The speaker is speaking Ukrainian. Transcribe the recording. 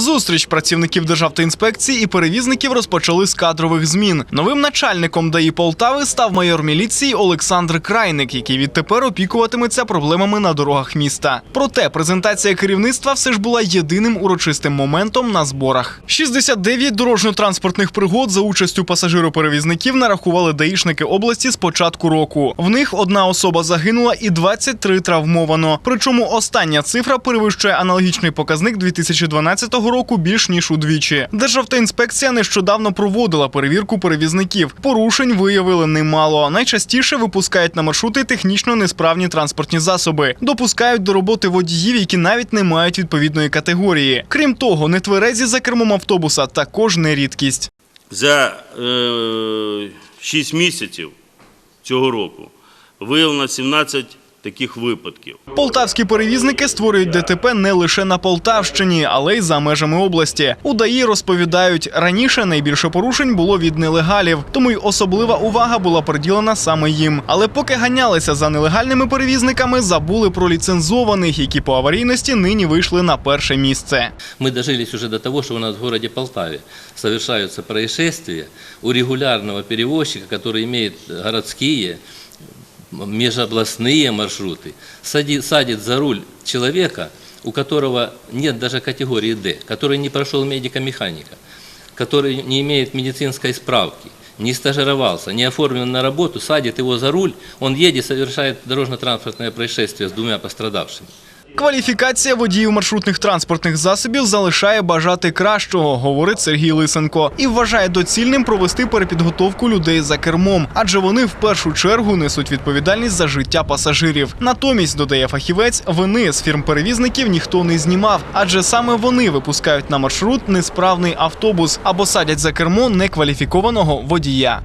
Зустріч працівників Державтоінспекції і перевізників розпочали з кадрових змін. Новим начальником ДАІ Полтави став майор міліції Олександр Крайник, який відтепер опікуватиметься проблемами на дорогах міста. Проте презентація керівництва все ж була єдиним урочистим моментом на зборах. 69 дорожньо-транспортних пригод за участю пасажироперевізників нарахували даїшники області з початку року. В них одна особа загинула і 23 травмовано. Причому остання цифра перевищує аналогічний показник 2012 року більш ніж удвічі. Державтоінспекція нещодавно проводила перевірку перевізників. Порушень виявили немало. Найчастіше випускають на маршрути технічно несправні транспортні засоби, допускають до роботи водіїв, які навіть не мають відповідної категорії. Крім того, нетверезі за кермом автобуса також не рідкість. За е, 6 місяців цього року виявлено 17 таких випадків. Полтавські перевізники створюють ДТП не лише на Полтавщині, але й за межами області. У ДАІ розповідають, раніше найбільше порушень було від нелегалів, тому й особлива увага була приділена саме їм. Але поки ганялися за нелегальними перевізниками, забули про ліцензованих, які по аварійності нині вийшли на перше місце. Мы дожились уже до того, что у нас в городе Полтаве совершаются происшествия у регулярного перевозчика, который имеет городские, межобластные маршруты, садит, садит за руль человека, у которого нет даже категории D, который не прошел медико-механика, который не имеет медицинской справки, не стажировался, не оформлен на работу, садит его за руль, он едет, совершает дорожно-транспортное происшествие с двумя пострадавшими. Кваліфікація водіїв маршрутних транспортних засобів залишає бажати кращого, говорить Сергій Лисенко, і вважає доцільним провести перепідготовку людей за кермом, адже вони в першу чергу несуть відповідальність за життя пасажирів. Натомість, додає фахівець, вини з фірм перевізників ніхто не знімав, адже саме вони випускають на маршрут несправний автобус або садять за кермо некваліфікованого водія.